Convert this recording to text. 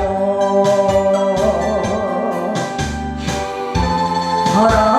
걸어오 걸어